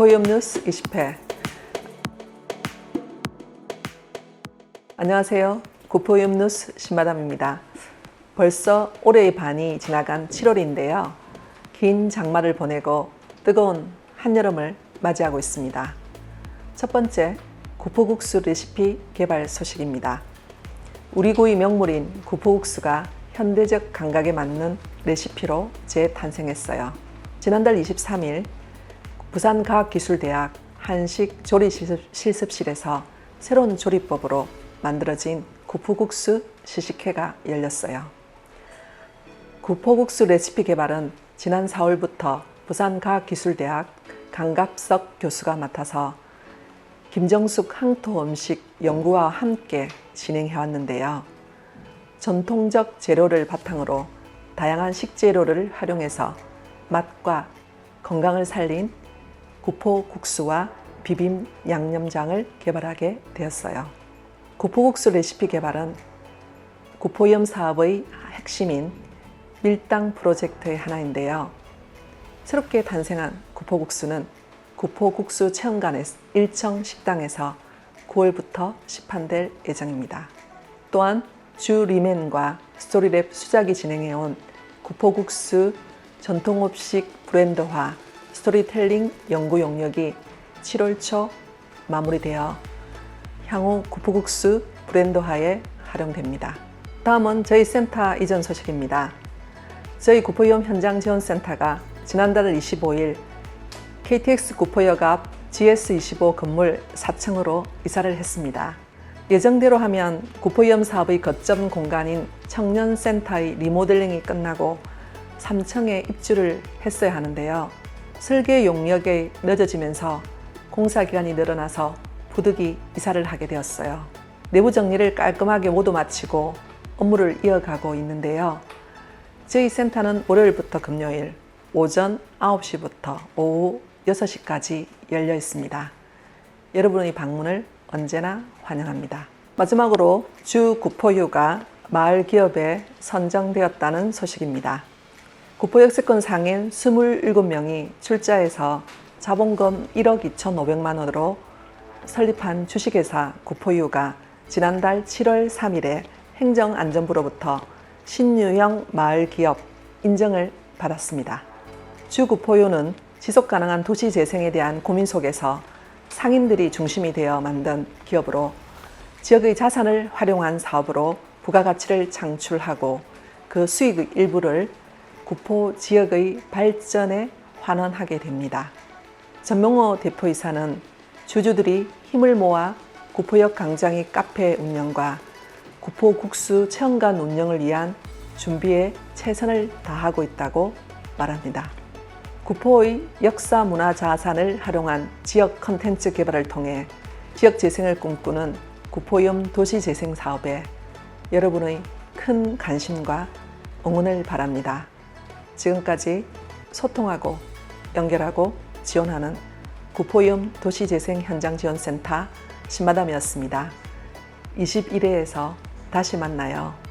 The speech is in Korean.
구포위험 뉴스 20회 안녕하세요. 구포위험 뉴스 신마담입니다. 벌써 올해의 반이 지나간 7월인데요. 긴 장마를 보내고 뜨거운 한여름을 맞이하고 있습니다. 첫 번째, 구포국수 레시피 개발 소식입니다. 우리 고의 명물인 구포국수가 현대적 감각에 맞는 레시피로 재탄생했어요. 지난달 23일 부산과학기술대학 한식 조리 실습- 실습실에서 새로운 조리법으로 만들어진 구포국수 시식회가 열렸어요. 구포국수 레시피 개발은 지난 4월부터 부산과학기술대학 강갑석 교수가 맡아서 김정숙 항토 음식 연구와 함께 진행해 왔는데요. 전통적 재료를 바탕으로 다양한 식재료를 활용해서 맛과 건강을 살린 구포 국수와 비빔 양념장을 개발하게 되었어요. 구포국수 레시피 개발은 구포염 사업의 핵심인 밀당 프로젝트의 하나인데요. 새롭게 탄생한 구포국수는 구포국수 체험관 1청 식당에서 9월부터 시판될 예정입니다. 또한 주 리맨과 스토리랩 수작이 진행해온 구포국수 전통음식 브랜드화 스토리텔링 연구 용역이 7월 초 마무리되어 향후 구포국수 브랜드화에 활용됩니다. 다음은 저희 센터 이전 소식입니다. 저희 구포위험 현장 지원센터가 지난달 25일 KTX 구포역 앞 GS25 건물 4층으로 이사를 했습니다. 예정대로 하면 구포위험 사업의 거점 공간인 청년센터의 리모델링이 끝나고 3층에 입주를 했어야 하는데요. 설계 용역이 늦어지면서 공사 기간이 늘어나서 부득이 이사를 하게 되었어요. 내부 정리를 깔끔하게 모두 마치고 업무를 이어가고 있는데요. 저희 센터는 월요일부터 금요일 오전 9시부터 오후 6시까지 열려 있습니다. 여러분의 방문을 언제나 환영합니다. 마지막으로 주 구포유가 마을 기업에 선정되었다는 소식입니다. 구포역세권 상인 27명이 출자해서 자본금 1억 2,500만 원으로 설립한 주식회사 구포유가 지난달 7월 3일에 행정안전부로부터 신유형 마을 기업 인정을 받았습니다. 주 구포유는 지속 가능한 도시 재생에 대한 고민 속에서 상인들이 중심이 되어 만든 기업으로 지역의 자산을 활용한 사업으로 부가가치를 창출하고 그 수익의 일부를 구포 지역의 발전에 환원하게 됩니다. 전명호 대표이사는 주주들이 힘을 모아 구포역 강장의 카페 운영과 구포 국수 체험관 운영을 위한 준비에 최선을 다하고 있다고 말합니다. 구포의 역사 문화 자산을 활용한 지역 컨텐츠 개발을 통해 지역 재생을 꿈꾸는 구포염 도시 재생 사업에 여러분의 큰 관심과 응원을 바랍니다. 지금까지 소통하고 연결하고 지원하는 구포염 도시재생 현장지원센터 신마담이었습니다. 21회에서 다시 만나요.